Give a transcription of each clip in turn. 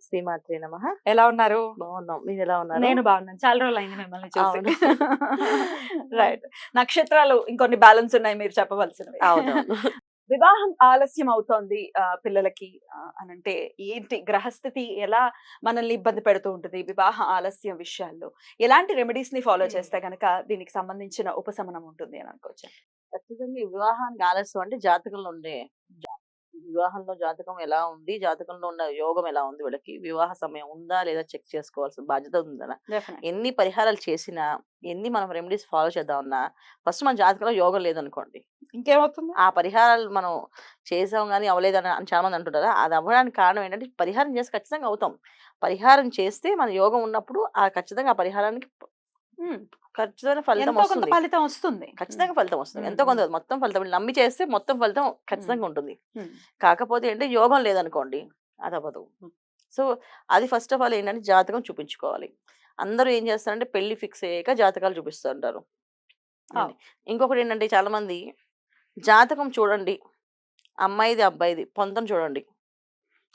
శ్రీమాత్రే నమ. ఎలా ఉన్నారు? బాగున్నాం. మీరు ఎలా ఉన్నారు? నేను బాగున్నాను. చాలా రోజులు అయింది మిమ్మల్ని చూసి. అవును. రైట్. నక్షత్రాలు ఇంకొన్ని బ్యాలెన్స్ ఉన్నాయి మీరు చెప్పవలసినవి. అవునవును. వివాహం ఆలస్యం అవుతోంది పిల్లలకి అనంటే ఏంటి? గ్రహస్థితి ఎలా మనల్ని ఇబ్బంది పెడుతూ ఉంటుంది వివాహ ఆలస్యం విషయాల్లో? ఎలాంటి రెమెడీస్ని ఫాలో. చేస్తే గనక దీనికి సంబంధించిన ఉపశమనం ఉంటుంది అని అనుకోవచ్చు? ఖచ్చితంగా వివాహానికి ఆలస్యం అంటే జాతకంలో ఉండే వివాహంలో జాతకం ఎలా ఉంది? జాతకంలో ఉన్న యోగం ఎలా ఉంది వీళ్ళకి? వివాహ సమయం ఉందా? లేదా చెక్ చేసుకోవాల్సిన బాధ్యత ఉందా? ఎన్ని పరిహారాలు చేసినా ఎన్ని మనం రెమెడీస్ ఫాలో చేద్దామన్నా ఫస్ట్ మన జాతకంలో యోగం లేదనుకోండి. ఇంకేమవుతుంది? ఆ పరిహారాలు మనం చేసాం కానీ అవ్వలేదని అని చాలా మంది అంటుంటారు? అది అవ్వడానికి కారణం ఏంటంటే పరిహారం చేసి ఖచ్చితంగా అవుతాం. పరిహారం చేస్తే మన యోగం ఉన్నప్పుడు ఆ ఖచ్చితంగా ఆ పరిహారానికి ఖచ్చితమైన ఫలితం వస్తుంది. ఫలితం వస్తుంది. ఖచ్చితంగా ఫలితం వస్తుంది. ఎంతో కొంత మొత్తం ఫలితం నమ్మి చేస్తే మొత్తం ఫలితం ఖచ్చితంగా ఉంటుంది. కాకపోతే ఏంటంటే యోగం లేదనుకోండి అది అవ్వదు సో అది ఫస్ట్ ఆఫ్ ఆల్ ఏంటంటే జాతకం చూపించుకోవాలి. అందరూ ఏం చేస్తారంటే పెళ్ళి ఫిక్స్ అయ్యాక జాతకాలు చూపిస్తూ ఉంటారు ఆ. ఏంటి? ఇంకొకటి ఏంటంటే చాలా మంది జాతకం చూడండి. అమ్మాయిది అబ్బాయిది పొంతం చూడండి.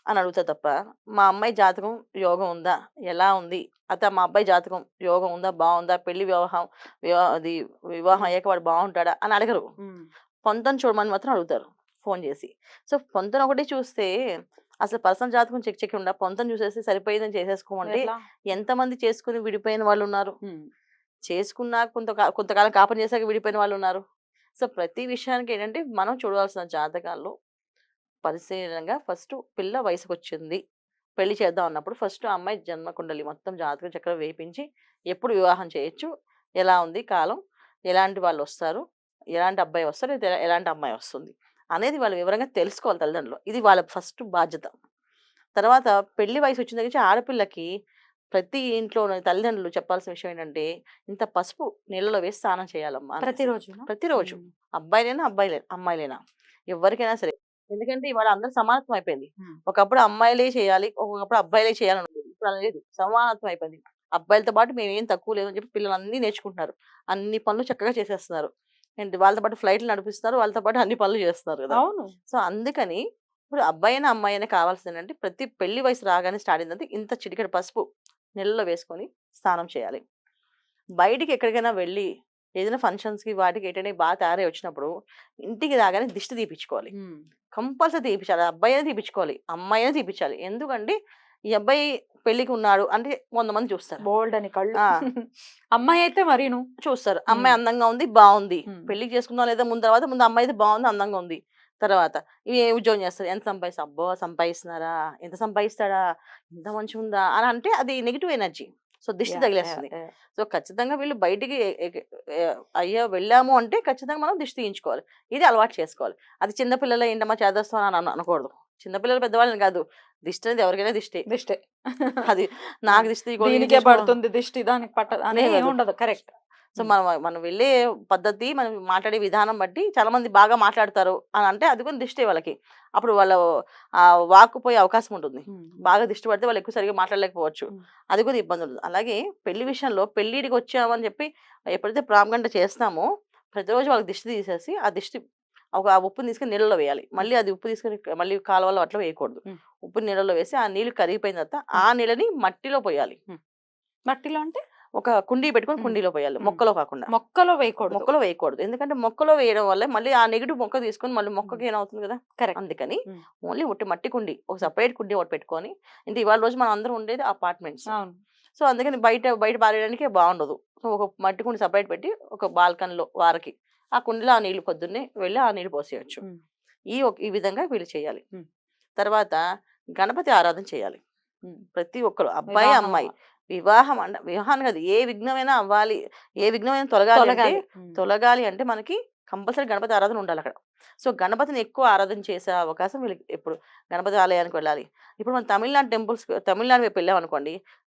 అని అడుగుతా తప్ప మా అమ్మాయి జాతకం యోగం ఉందా? ఎలా ఉంది? అత మా అబ్బాయి జాతకం యోగం ఉందా? బాగుందా? పెళ్ళి వివాహం వివా- అది వివాహం అయ్యాక వాడు బాగుంటాడా? అని అడగరు. Hmm. పొంతం చూడమని మాత్రం అడుగుతారు ఫోన్ చేసి. సో పొంతం ఒకటి చూస్తే అసలు పర్సనల్ జాతకం చెక్ చెక్ పొంతం చూసేసి సరిపోయిందని చేసేసుకోమంటే? ఎంతమంది చేసుకుని విడిపోయిన వాళ్ళు ఉన్నారు. చేసుకున్నా కొంత కొంతకాలం కాపం చేశాక విడిపోయిన వాళ్ళు ఉన్నారు? సో ప్రతి విషయానికి ఏంటంటే మనం చూడవలసిన జాతకాల్లో పరిశీలనగా ఫస్ట్ పిల్ల వయసుకు వచ్చింది పెళ్ళి చేద్దాం అన్నప్పుడు ఫస్ట్ అమ్మాయి జన్మకుండలి. మొత్తం జాతకం చక్రం వేపించి ఎప్పుడు వివాహం చేయొచ్చు ఎలా ఉంది కాలం ఎలాంటి వాళ్ళు వస్తారు ఎలాంటి అబ్బాయి వస్తారు ఎల- ఎలాంటి అమ్మాయి వస్తుంది అనేది వాళ్ళు వివరంగా తెలుసుకోవాలి తల్లిదండ్రులు. ఇది వాళ్ళ ఫస్ట్ బాధ్యత. తర్వాత పెళ్ళి వయసు వచ్చిన దగ్గర ఆడపిల్లకి ప్రతి ఇంట్లో తల్లిదండ్రులు చెప్పాల్సిన విషయం ఏంటంటే ఇంత పసుపు నీళ్ళలో వేసి స్నానం చేయాలమ్మా. ప్రతిరోజు. ప్రతిరోజు అబ్బాయిలైనా అబ్బాయిలే అమ్మాయిలైనా. ఎవరికైనా సరే. ఎందుకంటే ఇవాళ అందరూ సమానత్వం అయిపోయింది. ఒకప్పుడు అమ్మాయిలే చేయాలి ఒకప్పుడు అబ్బాయిలే చేయాలని ఇప్పుడు లేదు. సమానత్వం అయిపోయింది. అబ్బాయిలతో పాటు మేము ఏం తక్కువ లేదు అని చెప్పి పిల్లలు అన్ని నేర్చుకుంటున్నారు. అన్ని పనులు చక్కగా చేసేస్తున్నారు. ఏంటి వాళ్ళతో పాటు ఫ్లైట్లు నడిపిస్తున్నారు. వాళ్ళతో పాటు అన్ని పనులు చేస్తున్నారు కదా! అవును. సో అందుకని ఇప్పుడు అబ్బాయి అయినా అమ్మాయి అయినా కావాల్సింది ప్రతి పెళ్ళి వయసు రాగానే స్టార్ట్ అయిందంటే ఇంత చిటికెడు పసుపు నీళ్ళలో వేసుకొని స్నానం చేయాలి. బయటికి ఎక్కడికైనా వెళ్ళి ఏదైనా ఫంక్షన్స్కి వాటికి ఎటైనా బాగా తయారై వచ్చినప్పుడు ఇంటికి రాగానే దిష్టి తీపించుకోవాలి. కంపల్సరీ తీపించాలి అబ్బాయి అయినా తీపించుకోవాలి అమ్మాయి అయినా తీపించాలి ఎందుకంటే ఈ అబ్బాయి పెళ్ళికి ఉన్నాడు అంటే వంద మంది చూస్తారు. బోల్డ్ అని కళ్ళు. అమ్మాయి అయితే మరీను. చూస్తారు. అమ్మాయి మ్మ్. అందంగా ఉంది బాగుంది. మ్మ్. పెళ్ళి చేసుకుందాం లేదా ముందు తర్వాత ముందు అమ్మాయి అయితే బాగుంది అందంగా ఉంది. తర్వాత ఇవి ఏ ఉద్యోగం చేస్తారు? ఎంత సంపాదిస్తారు అబ్బో! సంపాదిస్తున్నారా? ఎంత సంపాదిస్తాడా? ఎంత మంచిగా ఉందా అని అంటే అది నెగిటివ్ ఎనర్జీ. సో దిష్టి తగిలేస్తుంది. సో ఖచ్చితంగా వీళ్ళు బయటికి అయ్యో వెళ్ళాము అంటే ఖచ్చితంగా మనం దిష్టి తీయించుకోవాలి. ఇది అలవాటు చేసుకోవాలి. అది చిన్నపిల్లల ఏంటమ్మా చేదస్తాం అని అన- అనకూడదు. చిన్నపిల్లలు పెద్దవాళ్ళని కాదు. దిష్టి అనేది ఎవరికైనా దిష్టి. దిష్టే. అది నాకు దిష్టి దీనికే పడుతుంది దిష్టి దానికి పట్టదు అని లేదు. ఏం ఉండదు. కరెక్ట్. సో మనం మనం వెళ్ళే పద్ధతి మనం మాట్లాడే విధానం బట్టి చాలా మంది బాగా మాట్లాడతారు అని అంటే అది కూడా దిష్టి వాళ్ళకి. అప్పుడు వాళ్ళ ఆ వాక్కు పోయే అవకాశం ఉంటుంది. బాగా దిష్టి పడితే వాళ్ళు ఎక్కువ సరిగా మాట్లాడలేకపోవచ్చు. అది కూడా ఇబ్బంది ఉంటుంది అలాగే పెళ్ళి విషయంలో పెళ్ళిడికి వచ్చామని చెప్పి ఎప్పుడైతే ప్రామగంట చేస్తామో ప్రతిరోజు వాళ్ళకి దిష్టి తీసేసి ఆ దిష్టి ఒక ఆ ఉప్పుని తీసుకుని నీళ్ళలో వేయాలి. మళ్ళీ అది ఉప్పు తీసుకుని మళ్ళీ కాలువలో అట్లా వేయకూడదు. ఉప్పు నీళ్ళలో వేసి ఆ నీళ్ళు కరిగిపోయిన తర్వాత ఆ నీళ్ళని మట్టిలో పోయాలి. మట్టిలో అంటే? ఒక కుండీ పెట్టుకొని. కుండీలో పోయాలి. మొక్కలో కాకుండా. మొక్కలో వేయకూడదు. మొక్కలో వేయకూడదు. ఎందుకంటే మొక్కలో వేయడం వల్ల మళ్ళీ ఆ నెగిటివ్ మొక్క తీసుకొని మళ్ళీ మొక్కకి ఏమవుతుంది కదా? కరెక్ట్. అందుకని. ఓన్లీ ఒట్టి మట్టి కుండి ఒక సపరేట్ కుండి ఒకటి పెట్టుకొని అంటే ఇవాళ రోజు మనం అందరం ఉండేది అపార్ట్మెంట్స్. సో అందుకని బయట బయట పారేయడానికి బాగుండదు. సో ఒక మట్టి కుండి సపరేట్ పెట్టి ఒక బాల్కనీలో వారికి ఆ కుండీలో ఆ నీళ్ళు పొద్దున్నే వెళ్ళి ఆ నీళ్ళు పోసేయచ్చు. ఈ ఈ విధంగా వీళ్ళు చేయాలి. తర్వాత గణపతి ఆరాధన చేయాలి. ప్రతి ఒక్కరు అబ్బాయి అమ్మాయి వివాహం అంట వివాహాన్ని కాదు ఏ విఘ్నమైనా అవ్వాలి ఏ విఘ్నమైనా తొలగాలి అంటే తొలగాలి. అంటే మనకి కంపల్సరీ గణపతి ఆరాధన ఉండాలి అక్కడ. సో గణపతిని ఎక్కువ ఆరాధన చేసే అవకాశం వీళ్ళకి ఎప్పుడు గణపతి ఆలయానికి వెళ్ళాలి. ఇప్పుడు మనం తమిళనాడు టెంపుల్స్ తమిళనాడు వైపు వెళ్ళాం అనుకోండి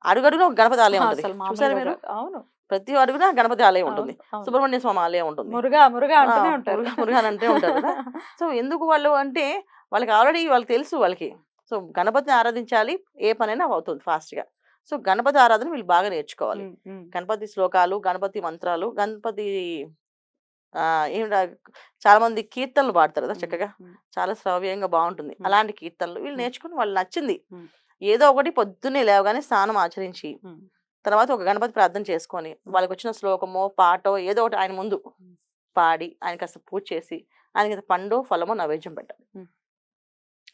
అడుగడుగున ఒక గణపతి ఆలయం ఉంటుంది. చూసారా మీరు. అవును. ప్రతి అడుగున గణపతి ఆలయం ఉంటుంది. సుబ్రహ్మణ్య స్వామి ఆలయం ఉంటుంది. మురుగా మురుగా మురుగా, అంటూ ఉంటారు కదా. సో ఎందుకు వాళ్ళు అంటే వాళ్ళకి ఆల్రెడీ వాళ్ళకి తెలుసు వాళ్ళకి. సో గణపతిని ఆరాధించాలి ఏ పనైనా అవుతుంది fast గా సో గణపతి ఆరాధన వీళ్ళు బాగా నేర్చుకోవాలి. గణపతి శ్లోకాలు గణపతి మంత్రాలు గణపతి ఆ ఏం చాలా మంది కీర్తనలు పాడతారు కదా చక్కగా. చాలా శ్రావ్యంగా బాగుంటుంది. అలాంటి కీర్తనలు వీళ్ళు. నేర్చుకుని వాళ్ళు నచ్చింది. ఏదో ఒకటి పొద్దున్నే లేవగానే స్నానం ఆచరించి. తర్వాత ఒక గణపతి ప్రార్థన చేసుకొని వాళ్ళకి వచ్చిన శ్లోకమో పాటో ఏదో ఒకటి ఆయన ముందు. పాడి ఆయన కాస్త పూజ చేసి ఆయనకి పండు ఫలమో నైవేద్యం పెట్టాలి.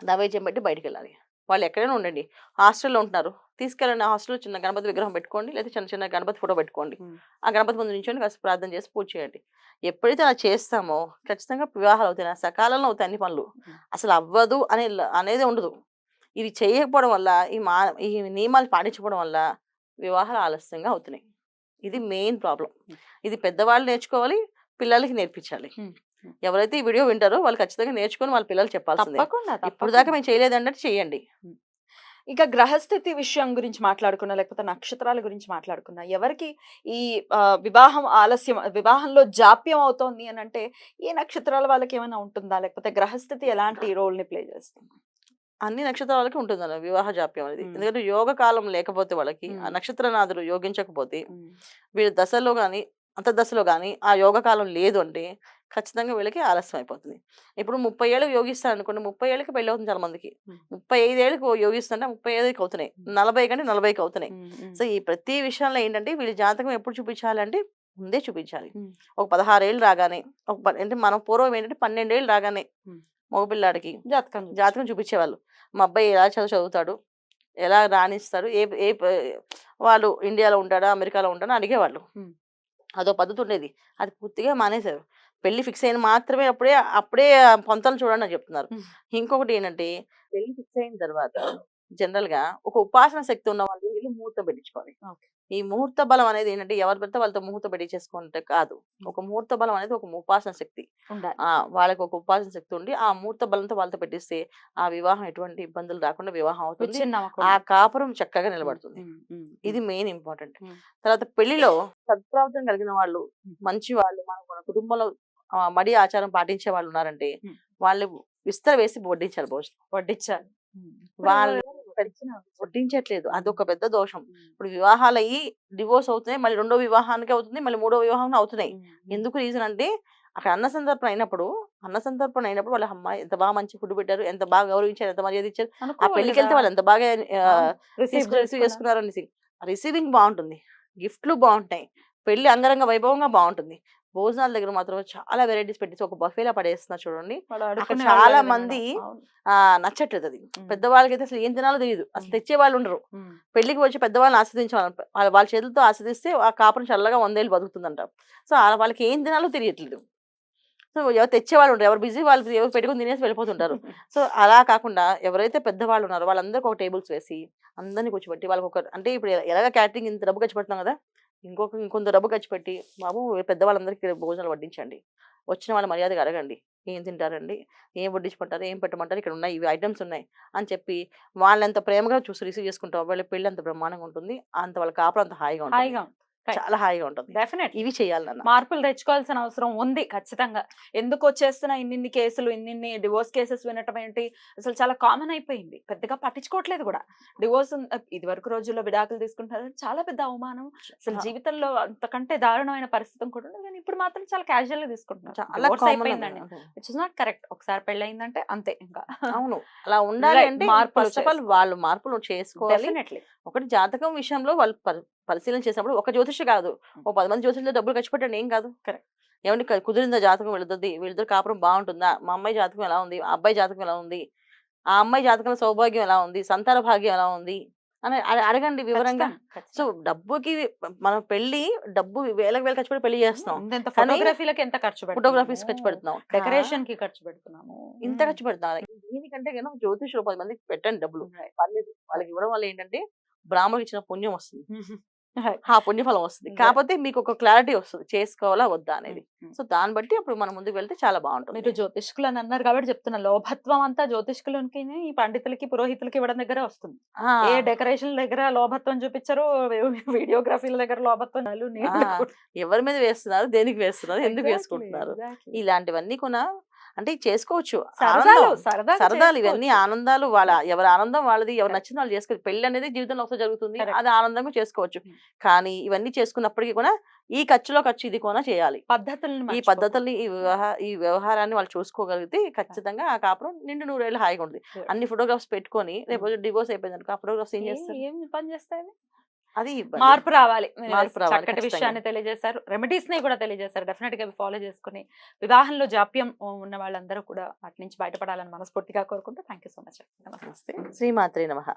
నైవేద్యం పెట్టి బయటికి వెళ్ళాలి వాళ్ళు ఎక్కడైనా ఉండండి. హాస్టల్లో ఉంటున్నారు. తీసుకెళ్ళండి హాస్టల్లో చిన్న గణపతి విగ్రహం పెట్టుకోండి. లేదా చిన్న చిన్న గణపతి ఫోటో పెట్టుకోండి. ఆ గణపతి ముందు నించొని కాస్త ప్రార్థన చేసి పూజ చేయండి. ఎప్పుడైతే అలా చేస్తామో ఖచ్చితంగా వివాహాలు అవుతాయి. సకాలంలో అవుతాయి అన్ని పనులు. అసలు అవ్వదు అనే అనేది ఉండదు. ఇవి చేయకపోవడం వల్ల ఈ మా ఈ నియమాలు పాటించకపోవడం వల్ల వివాహాలు ఆలస్యంగా అవుతున్నాయి. ఇది మెయిన్ ప్రాబ్లం. ఇది పెద్దవాళ్ళు నేర్చుకోవాలి పిల్లలకి నేర్పించాలి. ఎవరైతే ఈ వీడియో వింటారో వాళ్ళు ఖచ్చితంగా నేర్చుకొని వాళ్ళ పిల్లలు చెప్పాల్సిందే. తప్పకుండా ఇప్పుడు. దాకా మేము చేయలేదన్నట్టు చేయండి. ఇక గ్రహస్థితి విషయం గురించి మాట్లాడుకున్నా లేకపోతే నక్షత్రాల గురించి మాట్లాడుకున్నా ఎవరికి ఈ వివాహం ఆలస్యం వివాహంలో జాప్యం అవుతోంది అని అంటే ఏ నక్షత్రాల వాళ్ళకి ఏమైనా ఉంటుందా? లేకపోతే గ్రహస్థితి ఎలాంటి రోల్ని ప్లే చేస్తుంది? అన్ని నక్షత్రాలకి ఉంటుంది అన్న వివాహ జాప్యం అనేది. ఎందుకంటే యోగ కాలం లేకపోతే వాళ్ళకి ఆ. నక్షత్రనాథులు యోగించకపోతే వీళ్ళ దశలో కానీ అంత దశలో కానీ ఆ యోగ కాలం లేదు అంటే ఖచ్చితంగా వీళ్ళకి ఆలస్యం అయిపోతుంది. ఇప్పుడు ముప్పై ఏళ్ళకి యోగిస్తారు అనుకోండి ముప్పై ఏళ్ళకి పెళ్ళి అవుతుంది చాలా మందికి. ముప్పై ఐదేళ్ళకి యోగిస్తుంటే ముప్పై ఐదుకి అవుతున్నాయి. నలభై కంటే నలభైకి అవుతున్నాయి. సో ఈ ప్రతి విషయంలో ఏంటంటే వీళ్ళ జాతకం ఎప్పుడు చూపించాలంటే ముందే చూపించాలి. ఒక పదహారు ఏళ్ళు రాగానే ఒక అంటే మనం పూర్వం ఏంటంటే పన్నెండేళ్ళు రాగానే. మగపిల్లాడికి జాతకం జాతకం చూపించేవాళ్ళు. మా అబ్బాయి ఎలా చదువు చదువుతాడు? ఎలా రాణిస్తాడు? ఏ ఏ వాళ్ళు ఇండియాలో ఉంటాడా? అమెరికాలో ఉంటాడా? అడిగేవాళ్ళు. అదో పద్ధతి ఉండేది. అది పూర్తిగా మానేశారు. పెళ్ళి ఫిక్స్ అయిన మాత్రమే అప్పుడే అప్పుడే పొంతలు చూడండి అని చెప్తున్నారు. ఇంకొకటి ఏంటంటే పెళ్ళి ఫిక్స్ అయిన తర్వాత జనరల్గా ఒక ఉపాసన శక్తి ఉన్న వాళ్ళు వీళ్ళు ముహూర్తం పెట్టించుకోవాలి. ఈ ముహూర్త బలం అనేది ఏంటంటే ఎవరి పడితే వాళ్ళతో ముహూర్తం పెట్టించేసుకుంటే కాదు. ఒక ముహూర్త బలం అనేది ఒక ఉపాసన శక్తి. వాళ్ళకి ఒక ఉపాసన శక్తి ఉండి ఆ ముహూర్త బలంతో వాళ్ళతో పెట్టిస్తే ఆ వివాహం ఎటువంటి ఇబ్బందులు రాకుండా వివాహం అవుతుంది. ఆ. కాపురం చక్కగా నిలబడుతుంది. ఇది. Main important. తర్వాత పెళ్ళిలో సత్ప్రవర్తన కలిగిన వాళ్ళు. మంచి వాళ్ళు మన కుటుంబంలో మడి ఆచారం పాటించే వాళ్ళు ఉన్నారంటే ఉమ్. వాళ్ళు విస్తర వేసి వడ్డించాలి భోజనం. వడ్డించాలి. వాళ్ళు వడ్డించట్లేదు. అదొక పెద్ద దోషం. ఇప్పుడు వివాహాలు అయ్యి డివోర్స్ అవుతున్నాయి మళ్ళీ రెండో వివాహానికి అవుతుంది మళ్ళీ మూడో వివాహం అవుతున్నాయి. ఎందుకు రీజన్ అంటే అక్కడ అన్న సందర్పణ అయినప్పుడు అన్న సందర్పణ అయినప్పుడు వాళ్ళ అమ్మాయి ఎంత బాగా మంచి ఫుడ్ పెట్టారు ఎంత బాగా గౌరవించారు ఎంత మర్యాద ఇచ్చారు ఆ పెళ్ళికి వెళ్తే. వాళ్ళు ఎంత బాగా. రిసీవ్. చేసుకున్నారు. అనేసి రిసీవింగ్ బాగుంటుంది. గిఫ్ట్లు బాగుంటాయి. పెళ్ళి అంగరంగ వైభవంగా బాగుంటుంది. భోజనాల దగ్గర మాత్రం చాలా వెరైటీస్ పెట్టేసి ఒక బఫేలా పడేస్తున్నారు చూడండి. అక్కడ చాలా మంది. ఆ నచ్చట్లేదు అది. పెద్దవాళ్ళకి అయితే అసలు ఏం తినాలో తెలియదు అసలు. తెచ్చే వాళ్ళు ఉండరు. పెళ్ళికి వచ్చి పెద్దవాళ్ళని ఆస్వాదించే వాళ్ళ వాళ్ళ చేతులతో ఆస్వాదిస్తే ఆ కాపురం చల్లగా వందేళ్ళు బతుకుతుందంట. సో వాళ్ళకి ఏం తినాలో తెలియట్లేదు. సో ఎవరు తెచ్చే వాళ్ళు ఉంటారు ఎవరు బిజీ వాళ్ళు ఎవరు పెట్టుకుని తినేసి వెళ్ళిపోతుంటారు. సో అలా కాకుండా ఎవరైతే పెద్దవాళ్ళు ఉన్నారో వాళ్ళందరికీ ఒక టేబుల్స్ వేసి అందరినీ కూర్చోబెట్టి వాళ్ళకి ఒక అంటే ఇప్పుడు ఎలాగ క్యాటరింగ్ ఇంత డబ్బు ఖర్చు పెడుతున్నాం కదా? ఇంకొక ఇంకొంత డబ్బు ఖర్చు పెట్టి బాబు పెద్దవాళ్ళందరికీ భోజనాలు వడ్డించండి. వచ్చిన వాళ్ళ మర్యాదగా అడగండి ఏం తింటారండి? ఏం వడ్డించమంటారు? ఏం పెట్టమంటారు? ఇక్కడ ఉన్నాయి ఇవి ఐటమ్స్ ఉన్నాయి అని చెప్పి వాళ్ళంత ప్రేమగా చూసి రిసీవ్ చేసుకుంటాం వాళ్ళ పెళ్ళి అంత బ్రహ్మాండంగా ఉంటుంది. అంత వాళ్ళ కాపురం అంత హాయిగా ఉంటుంది. చాలా హాయిగా ఉంటుంది. డెఫినెట్ ఇవి చేయాలి నాన్న. మార్పులు తెచ్చుకోవాల్సిన అవసరం ఉంది ఖచ్చితంగా. ఎందుకు వచ్చేస్తున్న ఇన్నిన్ని కేసులు ఇన్నిన్ని డివోర్స్ కేసెస్ వినటం ఏంటి? అసలు చాలా కామన్ అయిపోయింది. పెద్దగా పట్టించుకోవట్లేదు కూడా. డివోర్స్ ఇది వరకు రోజుల్లో విడాకులు తీసుకుంటారు చాలా పెద్ద అవమానం. అసలు. జీవితంలో అంతకంటే దారుణమైన పరిస్థితి కూడా కానీ ఇప్పుడు మాత్రం చాలా క్యాజువల్గా చాలా అయిపోయిందండి. ఇట్స్ నాట్ కరెక్ట్ ఒకసారి పెళ్ళయిందంటే అంతే ఇంకా. అవును. అలా ఉండాలి అంటే మార్పులు ఫస్ట్ ఆఫ్ ఆల్ చేసుకోవాలి. వాళ్ళు మార్పులు చేసుకోవాలి. ఒకటి జాతకం విషయంలో వాళ్ళు పరిశీలన చేసినప్పుడు ఒక జ్యోతిష కాదు. ఓ పది మంది జ్యోతిషులతో డబ్బులు ఖర్చు పెట్టండి ఏం కాదు. Correct. ఏమంటే కుదిరిందా జాతకం వెళుతుంది? వీళ్ళిద్దరు కాపురం బాగుంటుందా? మా అమ్మాయి జాతకం ఎలా ఉంది? ఆ అబ్బాయి జాతకం ఎలా ఉంది? ఆ అమ్మాయి జాతకంలో సౌభాగ్యం ఎలా ఉంది? సంతాన భాగ్యం ఎలా ఉంది? అని అడ- అడగండి వివరంగా. సో డబ్బుకి మనం పెళ్ళి డబ్బు వేలకు వేలు ఖర్చు పెట్టి పెళ్ళి చేస్తున్నాం. ఎంత కానీ ఫోటోగ్రఫీలకి ఎంత ఖర్చు ఫోటోగ్రఫీస్ ఖర్చు పెడుతున్నాం. డెకరేషన్కి ఖర్చు పెడుతున్నాము. ఇంత ఖర్చు పెడుతున్నారు దీనికంటే జ్యోతిషులు పది మందికి పెట్టండి డబ్బులు. వాళ్ళకి ఇవ్వడం వల్ల ఏంటంటే బ్రాహ్మణులకు ఇచ్చిన పుణ్యం వస్తుంది. ఆ పుణ్యఫలం వస్తుంది. కాకపోతే మీకు ఒక క్లారిటీ వస్తుంది. చేసుకోవాలా వద్దా అనేది. ఉమ్. సో దాన్ని బట్టి అప్పుడు మనం ముందుకు వెళ్తే చాలా బాగుంటుంది. మీరు జ్యోతిష్కులు అని అన్నారు కాబట్టి చెప్తున్నా. లోభత్వం అంతా జ్యోతిష్కులకి ఈ పండితులకి పురోహితులకి ఇవ్వడం దగ్గర వస్తుంది. ఏ డెకరేషన్ దగ్గర లోభత్వం చూపించారు వీడియోగ్రఫీల దగ్గర లోభత్వం. ఎవరి మీద వేస్తున్నారు దేనికి వేస్తున్నారు ఎందుకు వేసుకుంటున్నారు. ఇలాంటివన్నీ కూడా అంటే చేసుకోవచ్చు సరదాలు ఇవన్నీ. ఆనందాలు వాళ్ళ ఎవరి ఆనందం వాళ్ళది ఎవరు. నచ్చిన వాళ్ళు చేసుకోవచ్చు పెళ్ళి అనేది జీవితంలో ఒకసారి జరుగుతుంది. అది ఆనందంగా చేసుకోవచ్చు. కానీ ఇవన్నీ చేసుకున్నప్పటికీ కూడా ఈ ఖర్చులో ఖర్చు ఇది కూడా చేయాలి పద్ధతులను ఈ. పద్ధతుల్ని ఈ వ్యవహార ఈ వ్యవహారాన్ని వాళ్ళు చూసుకోగలిగితే ఖచ్చితంగా ఆ కాపురం నిండు నూరేళ్ళు హాయిగా ఉంటుంది. అన్ని ఫోటోగ్రాఫ్స్ పెట్టుకొని రేపు డివోర్స్ అయిపోయింది అనుకో ఆ ఫోటోగ్రాఫ్స్ ఏం ఏ- చేస్తారు ఏం పని చేస్తాయి అది. మార్పు రావాలి. చక్కటి. విషయాన్ని తెలియజేశారు. రెమెడీస్ని కూడా తెలియజేశారు. డెఫినెట్గా ఫాలో చేసుకుని వివాహంలో జాప్యం ఉన్న వాళ్ళందరూ కూడా వాటి నుంచి బయటపడాలని మనస్ఫూర్తిగా కోరుకుంటూ థ్యాంక్ యూ సో మచ్ నమస్తే. శ్రీమాత్రే నమ.